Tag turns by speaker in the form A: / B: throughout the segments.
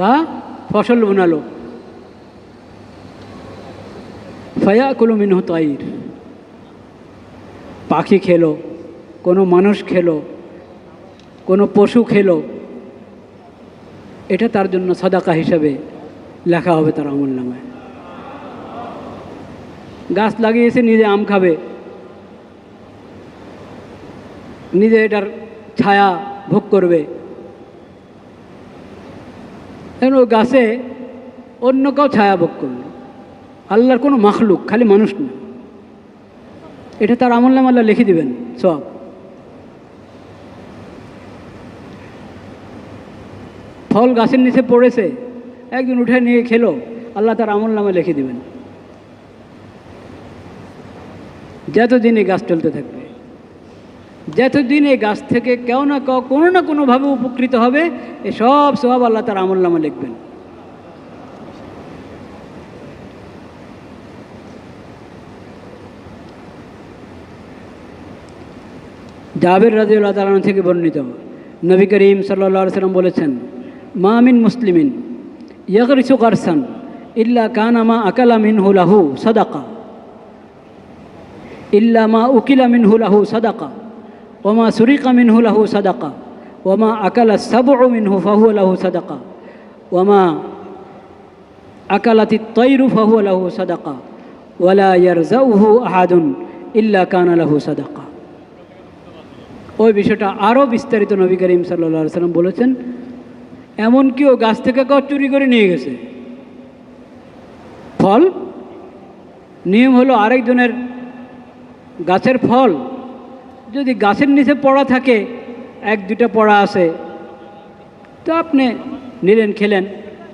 A: বা ফসল বোনালো। ফায়াকুলু মিনহু তাইর। পাখি খেলো, কোনো মানুষ খেলো, কোনো পশু খেলো। এটা তার জন্য সদাকা হিসাবে লেখা হবে তার আমল নামায়। গাছ লাগিয়েছে, নিজে আম খাবে। নিজে এটার ছায়া ভোগ করবে। এখন ওই গাছে অন্য কেউ ছায়া ভোগ করল। আল্লাহর কোনো মাখলুক, খালি মানুষ না। এটা তার আমল নাম আল্লাহ লিখে দিবেন, সব। ফল গাছের নিচে পড়েছে একদিন উঠে নিয়ে খেলো, আল্লাহ তার আমল নামে লিখে দিবেন। যতদিন এই গাছ চলতে থাকবে। যতদিন এই গাছ থেকে কেউ না কেউ, কোনো না কোনোভাবে উপকৃত হবে, এ সব সব আল্লাহ তার আমল নামে লিখবেন। জাবের রাজিউল্লাহ তালন থেকে বর্ণিত, নবী করিম সাল্লা সাল্লাম বলেছেন মামিন মুসলিমিন ইয়গরিসু গারসান ইল্লা কানামা আকালা মিনহু লাহু সদাকা। ইল্লা মা উকিলা মিনহু লাহু সদাকা। ওমা সুরিকা মিনহু লাহু সদাকা, ওমা আকালা সাবু মিনহু ফাহু লাহু সদাকা, ওমা আকালাতি তৈরু ফাহু লাহু সদাকা, ওয়ালা ইয়ারজাউহু আহাদুন ইল্লা কানা লাহু সদাকা। ওই বিষয়টা আরও বিস্তারিত নবী করিম সাল্লা সাল্লাম বলেছেন এমনকি ও গাছ থেকে কেউ চুরি করে নিয়ে গেছে। ফল? নিয়ম হলো আরেকজনের গাছের ফল যদি গাছের নিচে পড়া থাকে, এক দুটা পড়া আছে, তো আপনি নিলেন, খেলেন।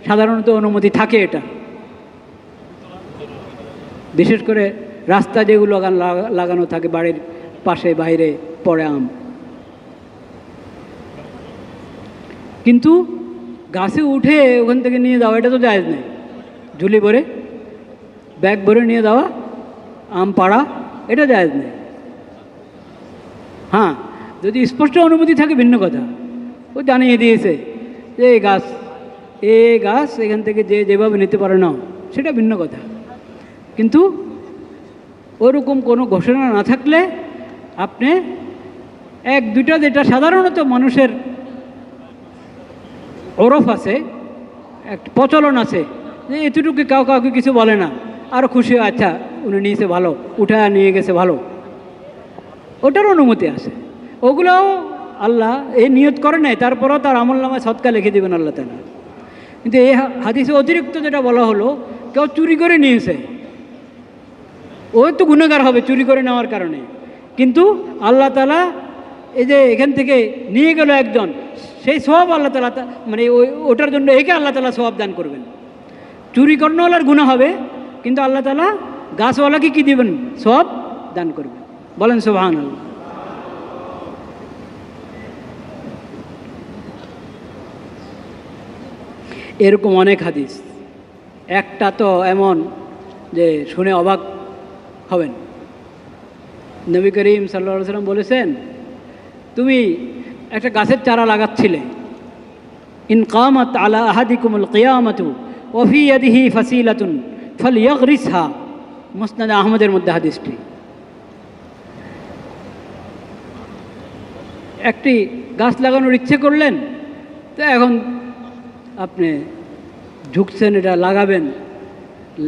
A: সাধারণত অনুমতি থাকে এটা। বিশেষ করে রাস্তা যেগুলো লাগানো থাকে, বাড়ির পাশে, বাইরে পড়ে আম। কিন্তু গাছে উঠে ওখান থেকে নিয়ে যাওয়া, এটা তো জায়জ নেই। ঝুলি ভরে, ব্যাগ ভরে নিয়ে যাওয়া, আম পাড়া, এটা জায়জ নেই। হ্যাঁ যদি স্পষ্ট অনুমতি থাকে, ভিন্ন কথা। ও জানিয়ে দিয়েছে যে, এই গাছ এ গাছ এখান থেকে যে যেভাবে নিতে পারে না সেটা ভিন্ন কথা। কিন্তু ওরকম কোনো ঘোষণা না থাকলে আপনি এক দুটা যেটা সাধারণত মানুষের ওরফ আছে, এক প্রচলন আছে, যে এতটুকু কাউ কাউকে কিছু বলে না। আরও খুশি আচ্ছা উনি নিয়েছে ভালো উঠা নিয়ে গেছে ভালো। ওটার অনুমতি আছে। ওগুলোও আল্লাহ এ নিয়ত করে নাই, তারপরেও তার আমল নামায় সৎকা লিখে দেবেন আল্লাহ তালা। কিন্তু এই হাদিসে অতিরিক্ত যেটা বলা হলো, কেউ চুরি করে নিয়েছে, ও তো গুণাগার হবে চুরি করে নেওয়ার কারণে। কিন্তু আল্লাহ তালা এই যে এখান থেকে নিয়ে গেল একজন, সেই সব আল্লাহ তালা মানে ওই ওটার জন্য একে আল্লাহ তালা সব দান করবেন। চুরি করানোওয়ালার গুণা হবে, কিন্তু আল্লাহ তালা গাছওয়ালাকে কি দিবেন? সব দান করবেন। বলেন আল্লাহ এরকম অনেক হাদিস। একটা তো এমন যে শুনে অবাক হবেন। নবী করিম সাল্লা সাল্লাম বলেছেন, তুমি একটা গাছের চারা লাগাচ্ছিলে। ইনকামত আলা আহাদিকুমুল কিয়ামাতু ওফি ইয়াদিহি ফাসিলাতুন ফল ইয়গরিসহা মুসনাদ আহমদের মধ্যে হাদিসটি। একটি গাছ লাগানোর ইচ্ছে করলেন, তো এখন আপনি ঝুঁকছেন, এটা লাগাবেন।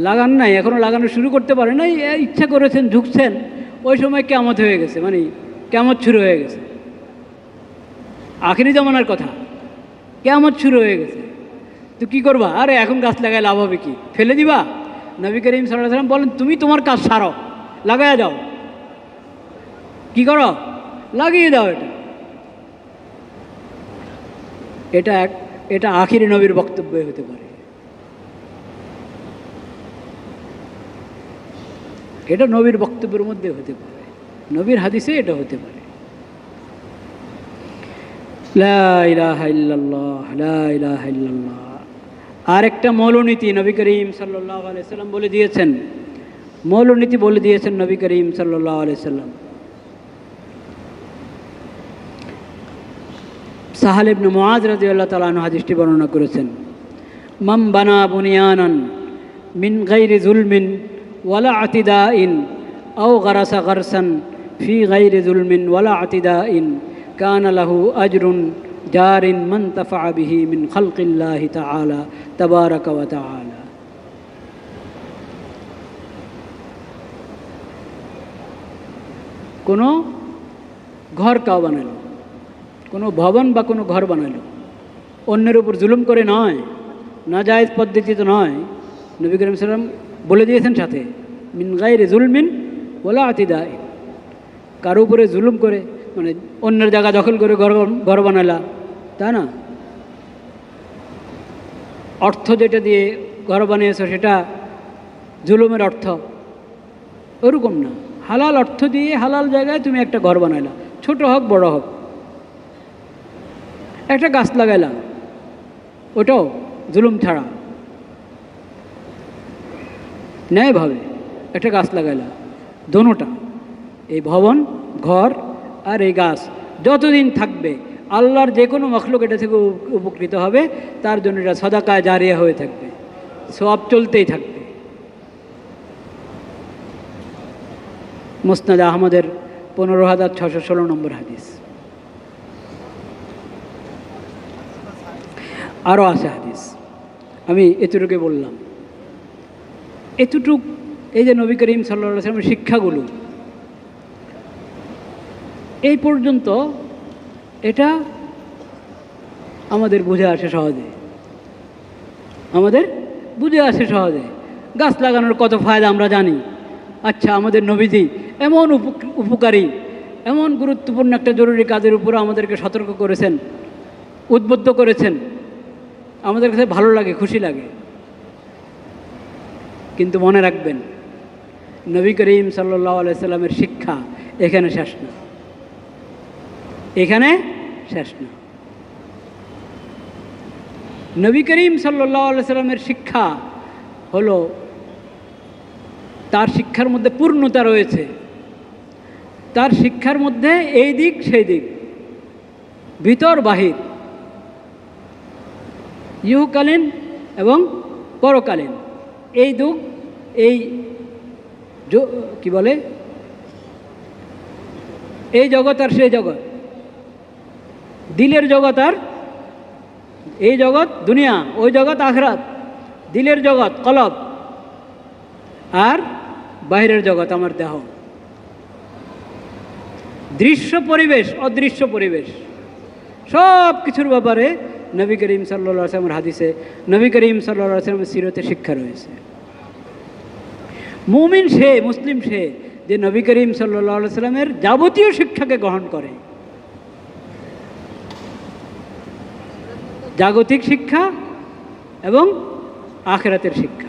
A: লাগান নাই এখনও লাগানো শুরু করতে পারেন নাই ইচ্ছা করেছেন, ঝুঁকছেন। ওই সময় কেমত হয়ে গেছে মানে কেমত শুরু হয়ে গেছে। আখেরি জমানার কথা কেমত শুরু হয়ে গেছে। তো কী করবা? আরে এখন গাছ লাগায় লাভ হবে কি? ফেলে দিবা? নবী করিম সাল্লাম বলেন, তুমি তোমার কাজ সারো লাগাইয়া দাও। কি করো? লাগিয়ে দাও এটা। এটা এক, এটা আখিরি নবীর বক্তব্য হতে পারে। এটা নবীর বক্তব্যের মধ্যে হতে পারে। নবীর হাদিসে এটা হতে পারে। আর একটা মৌলনীতি নবী করিম সাল্লাহ আলাইসাল্লাম বলে দিয়েছেন। মৌলনীতি বলে দিয়েছেন নবী করিম সাল্লাহ আলাইসাল্লাম সাহাল ইবনে মুআজ রাদিয়াল্লাহু তাআলা আনহু হাদিসটি বর্ণনা করেছেন মাম বানা বুনিয়ানান মিন গাইরি জুলমিন ওয়ালা আতিদা ইন আও গারাসা গারসান ফি গাইরি জুলমিন ওয়ালা আতিদা ইন কান লাহু আজরুন জারিন মান তাফা বিহি মিন খালকিল্লাহি তাআলা তাবারাকা ওয়া তাআলা কোনো ঘর কাউ বানালো কোনো ভবন বা কোনো ঘর বানালো অন্যের উপর জুলুম করে নয় না জায়েজ পদ্ধতিতে নয়। নবী করিম সাল্লাম বলে দিয়েছেন সাথে, মিন গাইরে জুলমিন বলা আতিদায় কারও উপরে জুলুম করে মানে অন্যের জায়গা দখল করে ঘর ঘর বানালা তা না? অর্থ যেটা দিয়ে ঘর বানিয়েছো সেটা জুলুমের অর্থ। ওরকম না। হালাল অর্থ দিয়ে হালাল জায়গায় তুমি একটা ঘর বানাইলা। ছোট হোক, বড় হোক। একটা গাছ লাগাইলাম। ওটাও জুলুম ছাড়া। ন্যায়ভাবে একটা গাছ লাগাইলাম। দোনোটা, এই ভবন, ঘর আর এই গাছ। যতদিন থাকবে, আল্লাহর যে কোনো মখলুক এটা থেকে উপকৃত হবে, তার জন্য এটা সদাকায় জারিয়া হয়ে থাকবে। সব চলতেই থাকবে। মুসনাদ আহমদের পনেরো হাজার ছশো ষোলো নম্বর হাদিস। আরও আছে হাদিস। আমি এতটুকু বললাম। এতটুক এই যে নবী করিম সাল্লা শিক্ষাগুলো, এই পর্যন্ত এটা আমাদের বুঝে আসে সহজে। আমাদের বুঝে আসে সহজে। গাছ লাগানোর কত ফায়দা আমরা জানি। আচ্ছা আমাদের নবীজি এমন উপ- উপকারী, এমন গুরুত্বপূর্ণ একটা জরুরি কাজের উপরে আমাদেরকে সতর্ক করেছেন, উদ্বুদ্ধ করেছেন। আমাদের কাছে ভালো লাগে, খুশি লাগে। কিন্তু মনে রাখবেন, নবী করিম সাল্লাহ আলাইসাল্লামের শিক্ষা এখানে শেষ না। এখানে শেষ না। নবী করিম সাল্লাহ আলাইসাল্লামের শিক্ষা হলো, তার শিক্ষার মধ্যে পূর্ণতা রয়েছে। তার শিক্ষার মধ্যে এই দিক, সেই দিক। ভিতর, বাহির। ইহকালীন এবং পরকালীন। এই দুঃখ এই কি বলে? এই জগৎ আর সেই জগৎ। দিলের জগৎ আর এই জগৎ দুনিয়া, ওই জগৎ আখরাত। দিলের জগৎ কলব আর বাইরের জগৎ আমার দেহ। দৃশ্য পরিবেশ, অদৃশ্য পরিবেশ। সব কিছুর ব্যাপারে নবী করিম সাল্লা আসলামের হাদিসে, নবী করিম সাল্লা আসলামের সিরতে শিক্ষা রয়েছে। মুমিন সে, মুসলিম সে, যে নবী করিম সাল্লা সাল্লামের যাবতীয় শিক্ষাকে গ্রহণ করে। জাগতিক শিক্ষা এবং আখেরাতের শিক্ষা।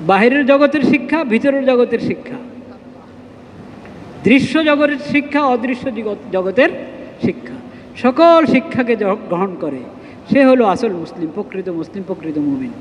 A: বাহিরের জগতের শিক্ষা, ভিতরের জগতের শিক্ষা। দৃশ্য জগতের শিক্ষা, অদৃশ্য জগতের শিক্ষা। সকল শিক্ষাকে গ্রহণ করে সে হলো আসল মুসলিম প্রকৃত মুসলিম প্রকৃত মুমিন।